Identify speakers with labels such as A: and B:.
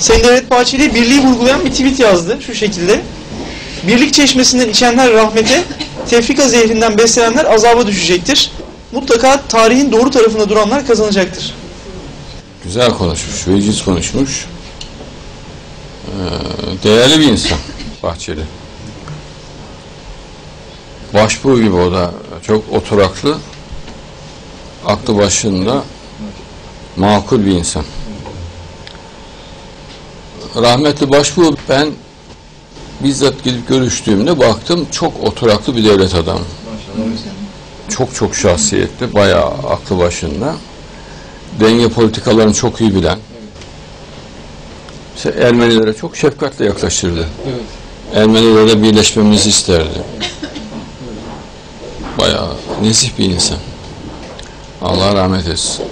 A: Sayın Devlet Bahçeli birliği vurgulayan bir tweet yazdı şu şekilde. Birlik çeşmesinden içenler rahmete, tefrika zehrinden beslenenler azaba düşecektir. Mutlaka tarihin doğru tarafında duranlar kazanacaktır.
B: Güzel konuşmuş, veciz konuşmuş. Ee, değerli bir insan Bahçeli. Başbuğ gibi o da çok oturaklı, aklı başında makul bir insan. Rahmetli Başbuğ ben bizzat gidip görüştüğümde baktım çok oturaklı bir devlet adamı. Çok çok şahsiyetli, bayağı aklı başında denge politikalarını çok iyi bilen, işte Ermenilere çok şefkatle yaklaşırdı. Ermenilerle birleşmemizi isterdi. Bayağı nezih bir insan. Allah rahmet etsin.